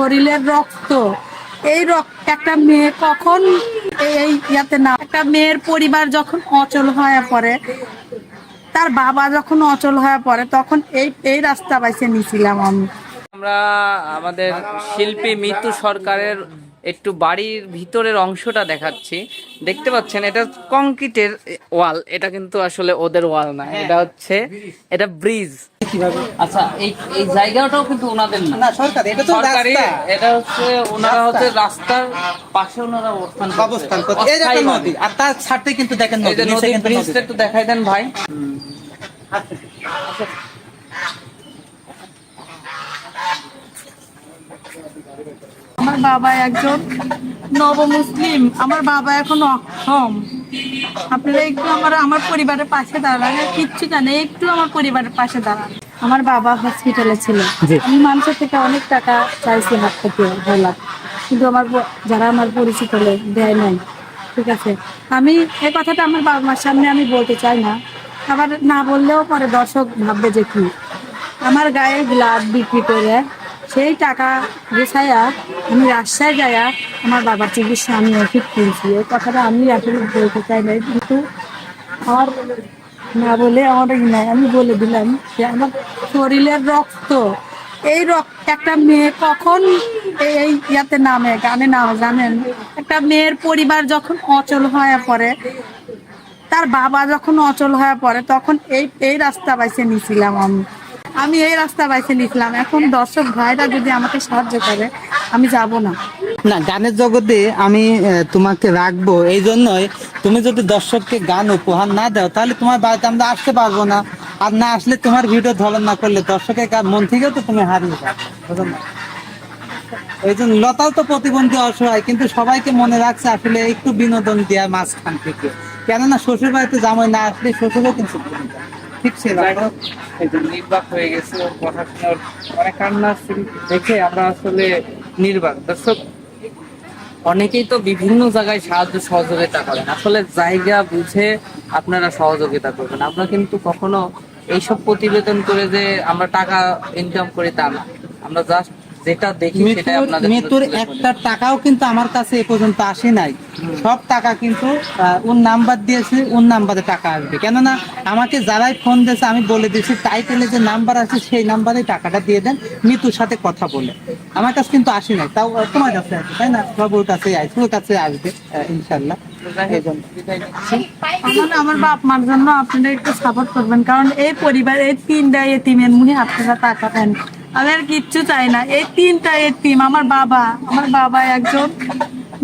শরীরের রক্ত। এই রক্ত একটা মেয়ে কখন এই- এই ইয়াতে না একটা মেয়ের পরিবার যখন অচল হয়ে পড়ে তার বাবা যখন অচল হয়ে পড়ে তখন এই এই রাস্তা বাইছে নিছিলাম আমি। আমরা আমাদের শিল্পী মিতু সরকারের একটু বাড়ির ভিতরের অংশটা দেখাচ্ছি। দেখতে পাচ্ছেন এটা কংক্রিটের ওয়াল এটা কিন্তু আসলে ওদের ওয়াল না এটা হচ্ছে এটা ব্রিজ। কীভাবে? আচ্ছা এই এই জায়গাটাও কিন্তু ওনাদের না। না সরকার এটা তো সরকারি এটা হচ্ছে ওনারা হচ্ছে রাস্তার পাশে ওনারা অবস্থান অবস্থান করছে। এই যে নদী আর তার ছাড়তে কিন্তু দেখেন নদী নিচে কিন্তু ব্রিজটা একটু দেখাই দেন ভাই। আমার বাবা একজন নব মুসলিম আমার বাবা এখন অক্ষম আপনারা একটু আমার আমার পরিবারের পাশে দাঁড়ান কিচ্ছু জানে একটু আমার পরিবারের পাশে দাঁড়ান। আমার বাবা হসপিটালে ছিল। আমি মানুষের থেকে অনেক টাকা চাইছি হাত থেকে হলাম কিন্তু আমার যারা আমার পরিচিত লোক দেয় নাই। ঠিক আছে? আমি এই কথাটা আমার বাবা মার সামনে আমি বলতে চাই না। আবার না বললেও পরে দর্শক ভাববে যে কি? আমার গায়ে ব্লাড বিক্রি করে সেই টাকা গুছাইয়া আমি রাজশাহী যাইয়া আমার বাবার চিকিৎসা আমি ওষুধ কিনছি এই কথাটা আমি আসলে বলতে চাই নাই, কিন্তু আমার না বলে আমার নাই? আমি বলে দিলাম যে আমার শরীরের রক্ত, এই রক্ত, একটা মেয়ে কখন এই ইয়াতে নামে, গানে নামে, জানেন? একটা মেয়ের পরিবার যখন অচল হয়ে পড়ে, তার বাবা যখন অচল হয়ে পড়ে, তখন এই এই রাস্তা বাইছে নিছিলাম আমি। আমি এই রাস্তা বাইছে নিছিলাম এখন দর্শক ভাইরা যদি আমাকে সাহায্য করে, আমি যাব না। না, গানের জগতে আমি তোমাকে রাখব। এই জন্যই তুমি যদি দর্শককে গান উপহার না দাও, তাহলে তোমার বাড়িতে আমরা আসতে পারব না। আর না আসলে তোমার ভিডিও ধরন না করলে দর্শকের মন থেকেও তো তুমি হারিয়ে যাবে? এই জন্য লতাও তো প্রতিবন্ধী অসহায়, কিন্তু সবাইকে মনে রাখছে আসলে একটু বিনোদন দেওয়া মাঝখান থেকে। কেননা শ্বশুর বাড়িতে জামাই না আসলে শ্বশুরও কিন্তু। ঠিক ছিল। যাই হোক, এই যে নির্বাক হয়ে গেছে ওর কথা শোনার ওর অনেক কান্না দেখে আমরা আসলে নির্বাক। দর্শক অনেকেই তো বিভিন্ন জায়গায় সাহায্য সহযোগিতা করেন। আসলে জায়গা বুঝে আপনারা সহযোগিতা করবেন। আমরা কিন্তু কখনো এইসব প্রতিবেদন করে যে আমরা টাকা ইনকাম করি তা না। আমরা জাস্ট যেটা দেখি সেটাই মৃত্যুর আপনাদের মৃত্যুর একটা টাকাও কিন্তু আমার কাছে এ পর্যন্ত আসে নাই। সব টাকা কিন্তু ওর নাম্বার দিয়েছে ওর নাম্বারে টাকা আসবে। কেননা আমাকে যারাই ফোন দিয়েছে আমি বলে দিয়েছি টাইটেলে যে নাম্বার আছে সেই নাম্বারে টাকাটা দিয়ে দেন মৃত্যুর সাথে কথা বলে। আমার কাছে কিন্তু আসে নাই। তাও তোমার কাছে আছে তাই না? সব ওর কাছে আসবে ওর কাছে আসবে ইনশাল্লাহ। আমার বাপ মার জন্য আপনারা একটু সাপোর্ট করবেন কারণ এই পরিবার এই তিনটা এতিমের মুখে আপনারা তাকাবেন আমি আর কিচ্ছু চাই না। এই তিনটা এতিম আমার বাবা আমার বাবা একজন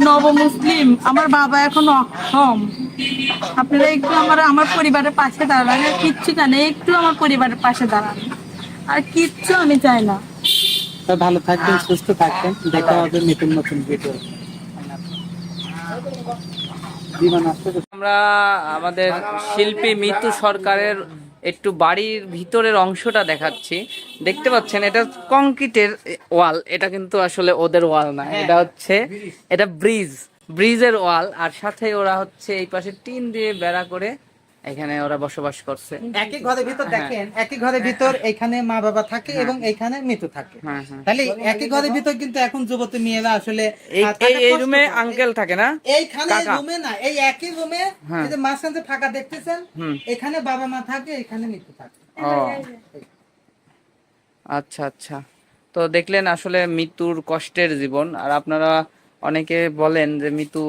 নব মুসলিম আমার বাবা এখন অক্ষম আপনারা একটু আমার আমার পরিবারের পাশে দাঁড়ান আর কিচ্ছু চাই না একটু আমার পরিবারের পাশে দাঁড়ান। আর কিচ্ছু আমি চাই না। ভালো থাকবেন সুস্থ থাকবেন দেখা হবে নতুন নতুন ভিডিও আমরা আমাদের শিল্পী মিতু সরকারের একটু বাড়ির ভিতরের অংশটা দেখাচ্ছি। দেখতে পাচ্ছেন এটা কংক্রিটের ওয়াল এটা কিন্তু আসলে ওদের ওয়াল না। এটা হচ্ছে এটা ব্রিজ ব্রিজের ওয়াল আর সাথে ওরা হচ্ছে এই পাশে টিন দিয়ে বেড়া করে এখানে ওরা বসবাস করছে। একই ঘরের ভিতর দেখেন একই ঘরের ভিতর এখানে মা বাবা থাকে এবং এখানে মৃত্যু থাকে। হ্যাঁ হ্যাঁ। তাহলে একই ঘরের ভিতর কিন্তু এখন যুবতী মেয়েরা আসলে এই রুমে আঙ্কেল থাকে না? এইখানে রুমে না এই একই রুমে হ্যাঁ। যে মাঝখানে যে ফাঁকা দেখতেছেন এখানে বাবা মা থাকে এখানে মৃত্যু থাকে। আচ্ছা আচ্ছা। তো দেখলেন আসলে মৃত্যুর কষ্টের জীবন। আর আপনারা অনেকে বলেন যে মৃত্যু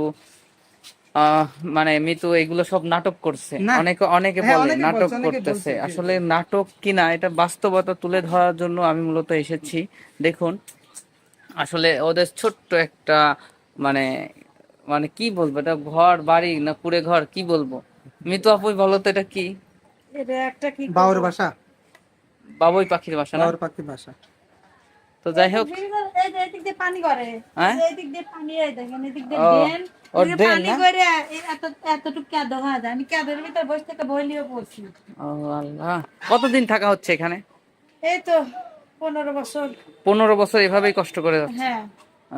মানে মৃত্যু এগুলো সব নাটক করছে। অনেকে অনেকে হ্যাঁ, বলে নাটক করতেছে। আসলে নাটক কিনা এটা বাস্তবতা তুলে ধরার জন্য আমি মূলত এসেছি। দেখুন আসলে ওদের ছোট্ট একটা মানে মানে কি বলব এটা ঘর বাড়ি না কুড়ে ঘর কি বলব? মৃত্যু আপুই বলো তো এটা কি? এটা একটা কি বাউর বাসা বাবুই পাখির বাসা না? বাউর পাখির বাসা তো যাই হোক। এই যে এদিক দিয়ে পানি করে হ্যাঁ? এই দিক দিয়ে পানি এই দেখেন দিয়ে ওর এদিকে ড্রেন পানি না? করে এত এতটুকু কাদো হয়ে যায় আমি কাদের ভিতর বসে থেকে বইলিও পড়ছি। ও আল্লাহ। কতদিন থাকা হচ্ছে এখানে? এই তো পনেরো বছর। পনেরো বছর এভাবেই কষ্ট করে যাচ্ছে? হ্যাঁ।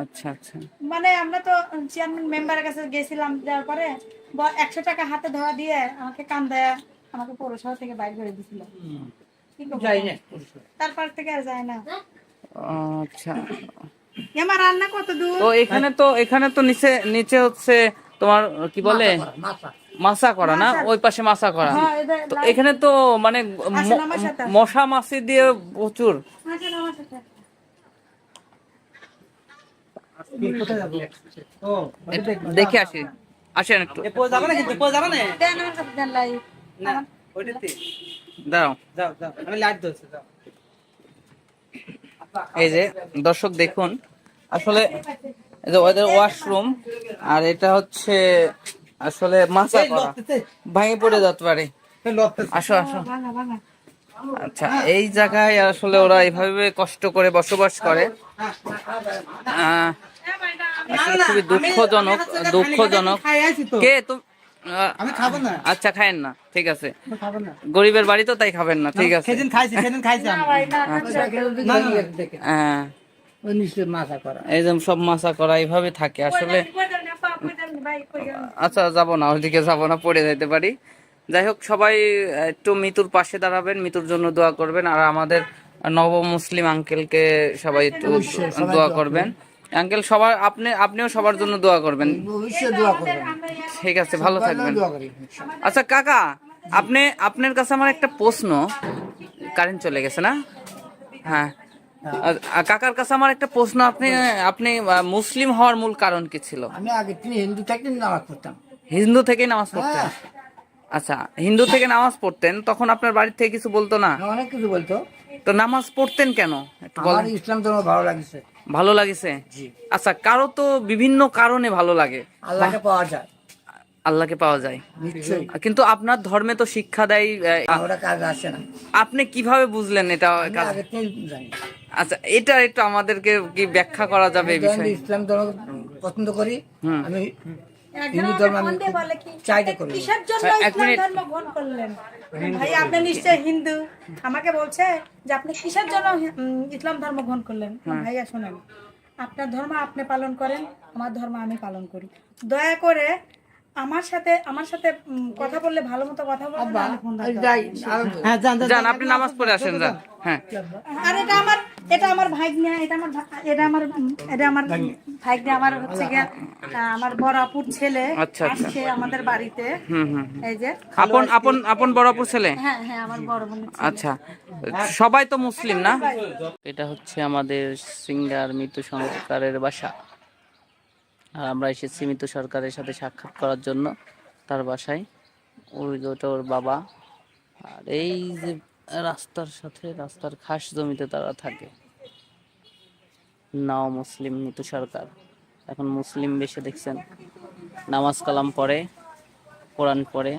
আচ্ছা আচ্ছা। মানে আমরা তো চেয়ারম্যান মেম্বারের কাছে গেছিলাম যাওয়ার পরে একশো টাকা হাতে ধরা দিয়ে আমাকে কান দেয় আমাকে পৌরসভা থেকে বাইর করে দিছিল তারপর থেকে আর যায় না। আচ্ছা। আমার রান্না কত দূর? তো এখানে তো এখানে তো নিচে নিচে হচ্ছে তোমার কি বলে? মাসা করা না? ওই পাশে মাসা করা। হ্যাঁ, তো এখানে তো মানে। মশা মাছি দিয়ে প্রচুর। দেখে। আসি। আসেন একটু। দাঁড়াও। যাও যাও আমি লাইট ধরছি যাও। এই যে দর্শক দেখুন। আসলে যে ওদের ওয়াশরুম আর এটা হচ্ছে আসলে এই করা। ভেঙে পড়ে যেতে পারে। আসো আসো। আচ্ছা এই জায়গায় আসলে ওরা এইভাবে কষ্ট করে বসবাস করে। আসলে খুবই দুঃখজনক দুঃখজনক। কে তো। আমি খাব না। আচ্ছা খায়েন না ঠিক আছে। গরিবের বাড়ি তো তাই খাবেন না ঠিক আছে। সেদিন খাইছি সেদিন খাইছি না। হ্যাঁ। এই যে সব করা এইভাবে থাকে। আসলে? আচ্ছা যাব না ওইদিকে যাব না পড়ে পারি। যাই হোক সবাই একটু মিতুর পাশে দাঁড়াবেন মিতুর জন্য দোয়া করবেন আর আমাদের নব মুসলিম আঙ্কেলকে সবাই একটু দোয়া করবেন। আঙ্কেল সবার আপনি আপনিও সবার জন্য দোয়া করবেন। ঠিক আছে ভালো থাকবেন। আচ্ছা কাকা আপনি আপনার কাছে আমার একটা প্রশ্ন। কারেন্ট চলে গেছে না? হ্যাঁ। কাকার কাছে আমার একটা প্রশ্ন আপনি আপনি মুসলিম হওয়ার মূল কারণ কি ছিল? আমি আগে হিন্দু থাকতেন নামাজ পড়তাম। হিন্দু থেকেই নামাজ পড়তেন? হ্যাঁ। আচ্ছা হিন্দু থেকে নামাজ পড়তেন তখন আপনার বাড়ি থেকে কিছু বলতো না? অনেক কিছু বলতো। তো নামাজ পড়তেন কেন? আমার ইসলাম ধর্ম ভালো লাগছে। ভালো লাগিছে? আচ্ছা কারও তো বিভিন্ন কারণে ভালো লাগে। আল্লাহকে পাওয়া যায়। আল্লাহকে পাওয়া যায়। কিন্তু আপনার ধর্মে তো শিক্ষা দেয় আপনি কীভাবে বুঝলেন এটা থেকে জানি। আচ্ছা এটা একটু আমাদেরকে কি ব্যাখ্যা করা যাবে এই বিষয়ে? ইসলাম ধর্ম পছন্দ করি। আমি হিন্দু ধর্ম আমি করি। কিসের জন্য হ্যাঁ, ইসলাম ধর্ম গ্রহণ করলেন? ভাই আপনি নিশ্চয় হিন্দু। আমাকে বলছে যে আপনি কিসের জন্য ইসলাম ধর্ম গ্রহণ করলেন? হ্যাঁ। ভাইয়া শোনেন। আপনার ধর্ম আপনি পালন করেন আমার ধর্ম আমি পালন করি। দয়া করে আমার সাথে আমার সাথে কথা বললে ভালো মতো কথা বলবেন হ্যাঁ যান। আপনি নামাজ পড়ে আসেন যান। হ্যাঁ। আর এটা আমার এটা আমার এটা আমার এটা আমার এটা আমার ভাগ্নে। আমার হচ্ছে গিয়া আমার বড় আপুর ছেলে আচ্ছা, আচ্ছা। আসছে আমাদের বাড়িতে। হুম হুম এই যে আপন আপন আপন বড়পুর ছেলে? হ্যাঁ হ্যাঁ আমার বড় বোন আচ্ছা সবাই তো মুসলিম না? এটা হচ্ছে আমাদের সিঙ্গার মিতু সরকারের বাসা। আর আমরা এসেছি মিতু সরকারের সাথে সাক্ষাৎ করার জন্য তার বাসায়। ওই ওটা ওর বাবা। আর এই যে রাস্তার সাথে রাস্তার খাস জমিতে তারা থাকে। নাও মুসলিম, নিতু সরকার। এখন মুসলিম বেশি দেখছেন। নামাজ কালাম পড়ে, কোরআন পড়ে।